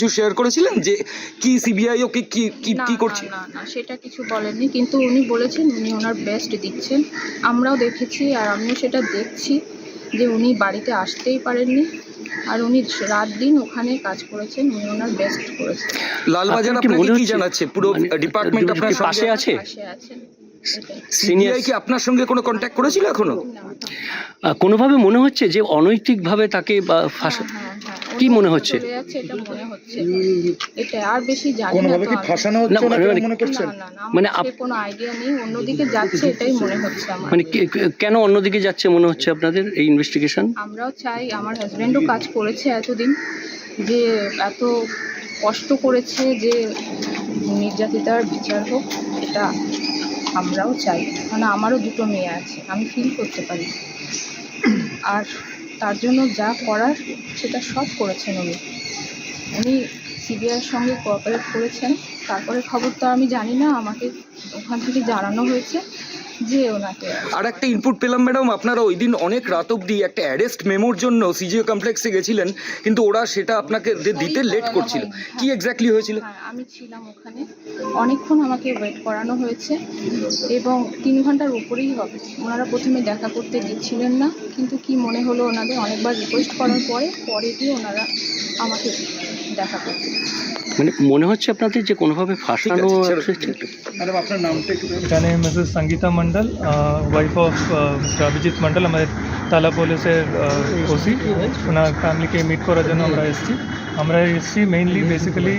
কিছু শেয়ার করেছিলেন যে কি সিবিআই ওকে কি কি কি করছে? না না সেটা কিছু বলেননি কিন্তু উনি বলেছেন উনি ওনার বেস্ট দিচ্ছেন। আমরাও দেখেছি আর আমিও সেটা দেখছি যে উনি বাড়িতে আসতেই পারেননি। আর উনি রাত দিন ওখানে কাজ করেছেন উনি ওনার বেস্ট করেছেন। লালবাজার আপনাকে কি জানাচ্ছে? পুরো মানে, ডিপার্টমেন্ট আপনার পাশে আছে? পাশে আছেন সিবিআই কি আপনার সঙ্গে কোনো কন্ট্যাক্ট করেছিল এখনও? কোনোভাবে মনে হচ্ছে যে অনৈতিকভাবে তাকে বা ফাঁসা হ্যাঁ, হ্যাঁ, হ্যাঁ। কি মনে হচ্ছে? চলে যাচ্ছে এটা মনে হচ্ছে। এটা আর বেশি জানি না কোনোভাবে কি আমি। ফাঁসানো না, হচ্ছে মানে- না মানে- মনে করছেন না না না মানে মানে আপ- কোনো আইডিয়া নেই অন্যদিকে যাচ্ছে এটাই মনে হচ্ছে আমার মানে কে- কে- কেন অন্যদিকে যাচ্ছে মনে হচ্ছে আপনাদের এই ইনভেস্টিগেশন আমরাও চাই আমার হাজব্যান্ডও কাজ করেছে এতদিন যে এত কষ্ট করেছে যে নির্যাতিতার বিচার হোক এটা আমরাও চাই। মানে আমারও দুটো মেয়ে আছে আমি ফিল করতে পারি। আর তার জন্য যা করার সেটা সব করেছেন উনি। উনি সিবিআইয়ের সঙ্গে কোঅপারেট করেছেন। তারপরে খবর তো আমি জানি না, আমাকে ওখান থেকে জানানো হয়েছে। ওনাকে। আর একটা ইনপুট পেলাম ম্যাডাম আপনারা ওই দিন অনেক রাত অবধি একটা অ্যারেস্ট মেমোর জন্য সিজিও কমপ্লেক্সে গেছিলেন কিন্তু ওরা সেটা আপনাকে দিতে লেট করছিল। কি এক্স্যাক্টলি হয়েছিল? হ্যাঁ আমি ছিলাম ওখানে। অনেকক্ষণ আমাকে ওয়েট করানো হয়েছে। এবং তিন ঘণ্টার উপরেই হবে। ওনারা প্রথমে দেখা করতে দিচ্ছিলেন না কিন্তু কি মনে হলো ওনাদের? অনেকবার রিকোয়েস্ট করার পরে পরে গিয়ে ওনারা আমাকে মানে মনে হচ্ছে আপনাদের যে কোনোভাবে ফাঁসানো ম্যাডাম আপনার নামটা একটু জানে Mrs Sangeeta Mondal wife of Abhijit Mondal আমাদের তালা পুলিশের ওসি। ওনার ফ্যামিলিকে মিট করার জন্য আমরা এসেছি। আমরা এসেছি মেইনলি বেসিক্যালি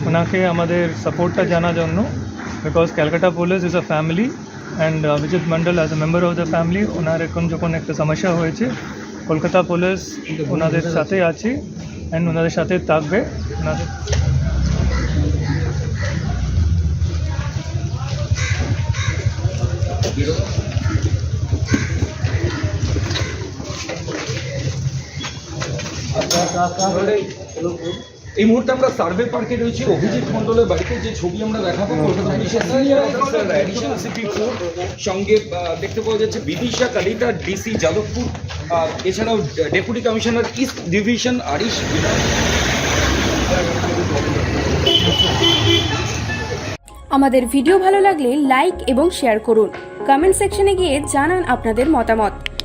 ওনাকে আমাদের সাপোর্টটা জানার জন্য। Because Calcutta police is a family and Abhijit Mondal as a member of the family ওনার এখন যখন একটা সমস্যা হয়েছে কলকাতা পুলিশ ওনাদের সাথে আছে। অ্যান্ড ওনাদের সাথে থাকবে। ওনাদের এই মুহূর্তে আমরা সার্ভে পার্কে রয়েছি। অভিজিৎ মন্ডলের বাড়িতে যে ছবি আমরা দেখাবো কলকাতা পুলিশের সঙ্গে দেখতে পাওয়া যাচ্ছে বিদিশা কালিতা ডিসি যাদবপুর এছাড়াও deputy commissioner east division Arish আমাদের ভিডিও ভালো লাগলে লাইক এবং শেয়ার করুন। কমেন্ট সেকশনে গিয়ে জানান আপনাদের মতামত।